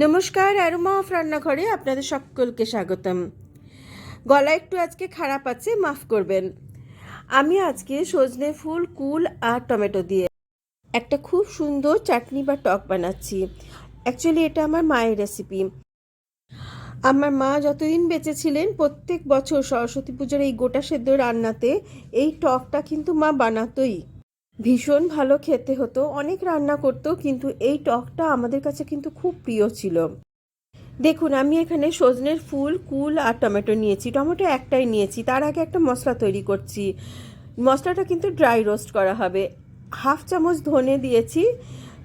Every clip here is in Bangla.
নমস্কার, অ্যারোমা অফ রান্নাঘরে আপনাদের সকলকে স্বাগতম। গলা একটু আজকে খারাপ আছে, মাফ করবেন। আমি আজকে সজনে ফুল, কুল আর টমেটো দিয়ে একটা খুব সুন্দর চাটনি বা টক বানাচ্ছি। অ্যাকচুয়ালি এটা আমার মায়ের রেসিপি। আমার মা যতদিন বেঁচে ছিলেন, প্রত্যেক বছর সরস্বতী পুজোর এই গোটা সেদ্ধ রান্নাতে এই টকটা কিন্তু মা বানাতোই। ভীষণ ভালো খেতে হতো, অনেক রান্না করতো, কিন্তু এই টকটা আমাদের কাছে কিন্তু খুব প্রিয় ছিল। দেখুন, আমি এখানে সজনের ফুল, কুল আর টমেটো নিয়েছি, টমেটো একটাই নিয়েছি, তার আগে একটা মশলা তৈরি করছি। মশলাটা কিন্তু ড্রাই রোস্ট করা হবে। হাফ চামচ ধনে দিয়েছি,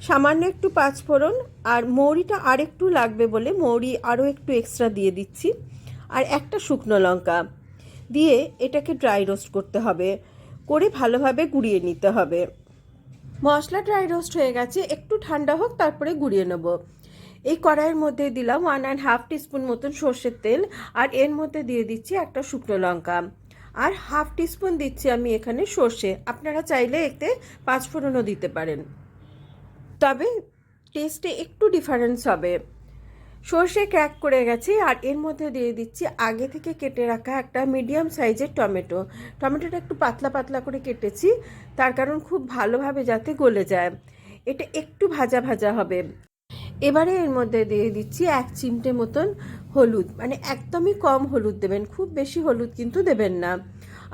সামান্য একটু পাঁচফোড়ন, আর মৌরিটা আর একটু লাগবে বলে মৌরি আরও একটু এক্সট্রা দিয়ে দিচ্ছি। আর একটা শুকনো লঙ্কা দিয়ে এটাকে ড্রাই রোস্ট করতে হবে। করে ভালোভাবে গুঁড়িয়ে নিতে হবে। মশলা ড্রাই রোস্ট হয়ে গেছে, একটু ঠান্ডা হোক, তারপরে গুঁড়িয়ে নেব। এই কড়াইয়ের মধ্যে দিলাম ওয়ান অ্যান্ড হাফ টিস্পুন মতন সর্ষের তেল, আর এর মধ্যে দিয়ে দিচ্ছি একটা শুকনো লঙ্কা। আর হাফ টিস্পুন দিচ্ছি আমি এখানে সর্ষে। আপনারা চাইলে এতে পাঁচফোড়নও দিতে পারেন। তবে টেস্টে একটু ডিফারেন্স হবে। সর্ষে ক্র্যাক করে গেছে আর এর মধ্যে দিয়ে দিচ্ছি আগে থেকে কেটে রাখা একটা মিডিয়াম সাইজের টমেটো। টমেটোটা একটু পাতলা পাতলা করে কেটেছি, তার কারণ খুব ভালোভাবে যাতে গলে যায়। এটা একটু ভাজা ভাজা হবে। এবারে এর মধ্যে দিয়ে দিচ্ছি এক চিমটে মতন হলুদ। মানে একদমই কম হলুদ দেবেন, খুব বেশি হলুদ কিন্তু দেবেন না।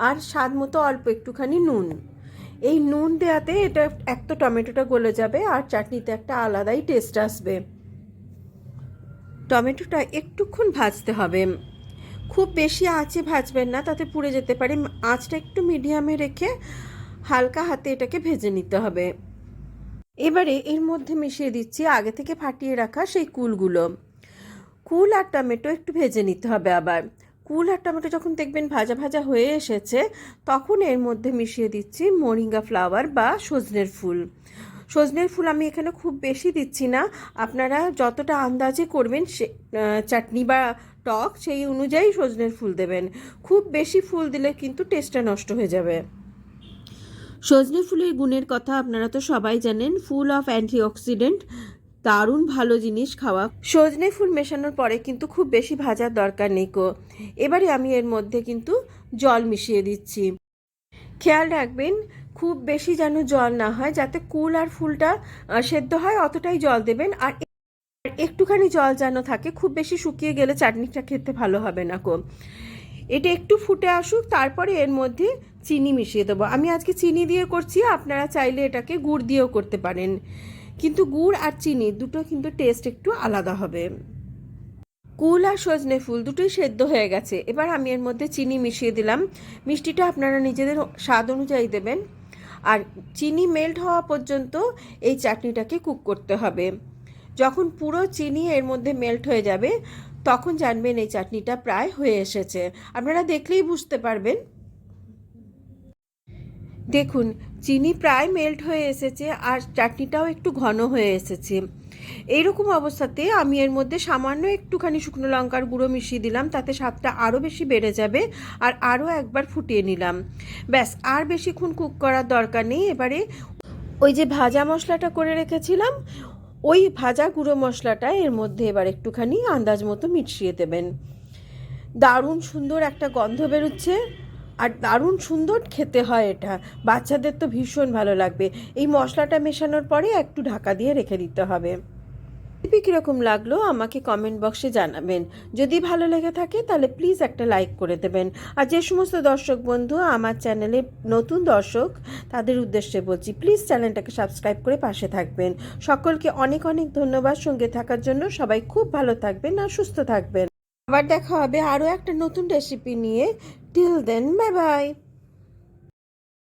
আর স্বাদ মতো অল্প একটুখানি নুন। এই নুন দেওয়াতে এটা এক তো টমেটোটা গলে যাবে আর চাটনিতে একটা আলাদাই টেস্ট আসবে। টমেটোটা একটুক্ষণ ভাজতে হবে। খুব বেশি আঁচে ভাজবেন না, তাতে পুড়ে যেতে পারে। আঁচটা একটু মিডিয়ামে রেখে হালকা হাতে এটাকে ভেজে নিতে হবে। এবারে এর মধ্যে মিশিয়ে দিচ্ছি আগে থেকে ফাটিয়ে রাখা সেই কুলগুলো। কুল আর টমেটো একটু ভেজে নিতে হবে আবার। কুল আর টমেটো যখন দেখবেন ভাজা ভাজা হয়ে এসেছে, তখন এর মধ্যে মিশিয়ে দিচ্ছি মোরিঙ্গা ফ্লাওয়ার বা সজনের ফুল। সজনের ফুল আমি এখানে খুব বেশি দিচ্ছি না। আপনারা যতটা আন্দাজে করবেন সে চাটনি বা টক সেই অনুযায়ী সজনের ফুল দেবেন। খুব বেশি ফুল দিলে কিন্তু টেস্টটা নষ্ট হয়ে যাবে। সজনে ফুলের গুণের কথা আপনারা তো সবাই জানেন, ফুল অফ অ্যান্টিঅক্সিডেন্ট। দারুণ ভালো জিনিস খাওয়া। সজনে ফুল মেশানোর পরে কিন্তু খুব বেশি ভাজার দরকার নেই কো। এবারে আমি এর মধ্যে কিন্তু জল মিশিয়ে দিচ্ছি। খেয়াল রাখবেন, খুব বেশি যেন জল না হয়, যাতে কুল আর ফুলটা সেদ্ধ হয়, অতটাই জল দেবেন। আর একটুখানি জল যেন থাকে, খুব বেশি শুকিয়ে গেলে চাটনিটা খেতে ভালো হবে না কো। এটা একটু ফুটে আসুক, তারপরে এর মধ্যে চিনি মিশিয়ে দেবো। আমি আজকে চিনি দিয়ে করছি, আপনারা চাইলে এটাকে গুড় দিয়েও করতে পারেন। কিন্তু গুড় আর চিনি দুটো কিন্তু টেস্ট একটু আলাদা হবে। কুল আর সজনে ফুল দুটোই সেদ্ধ হয়ে গেছে। এবার আমি এর মধ্যে চিনি মিশিয়ে দিলাম। মিষ্টিটা আপনারা নিজেদের স্বাদ অনুযায়ী দেবেন। আর চিনি মেল্ট হওয়া পর্যন্ত এই চাটনিটাকে কুক করতে হবে। যখন পুরো চিনি এর মধ্যে মেল্ট হয়ে যাবে, তখন জানবেন এই চাটনিটা প্রায় হয়ে এসেছে। আপনারা দেখলেই বুঝতে পারবেন। দেখুন চিনি প্রায় মেল্ট হয়ে এসেছে আর চাটনিটাও একটু ঘন হয়ে এসেছে। এইরকম অবস্থাতে আমি এর মধ্যে সামান্য একটুখানি শুকনো লঙ্কার গুঁড়ো মিশিয়ে দিলাম, তাতে স্বাদটা আরও বেশি বেড়ে যাবে আর আরও একবার ফুটিয়ে নিলাম। ব্যাস, আর বেশিক্ষণ কুক করার দরকার নেই। এবারে ওই যে ভাজা মশলাটা করে রেখেছিলাম, ওই ভাজা গুঁড়ো মশলাটা এর মধ্যে এবার একটুখানি আন্দাজ মতো মিশিয়ে দেবেন। দারুণ সুন্দর একটা গন্ধ বেরোচ্ছে। আর দারুণ সুন্দর খেতে হয় এটা। বাচ্চাদের তো ভীষণ ভালো লাগবে। এই মশলাটা মেশানোর পরে একটু ঢাকা দিয়ে রেখে দিতে হবে। রেসিপি কীরকম লাগল আমাকে কমেন্ট বক্সে জানাবেন। যদি ভালো লেগে থাকে তাহলে প্লিজ একটা লাইক করে দেবেন। আর যে সমস্ত দর্শক বন্ধু আমার চ্যানেলে নতুন দর্শক, তাদের উদ্দেশ্যে বলছি প্লিজ চ্যানেলটাকে সাবস্ক্রাইব করে পাশে থাকবেন। সকলকে অনেক অনেক ধন্যবাদ। সঙ্গে থাকার জন্য সবাই খুব ভালো থাকবেন আর সুস্থ থাকবেন। আবার দেখা হবে আরও একটা নতুন রেসিপি নিয়ে। Till then bye bye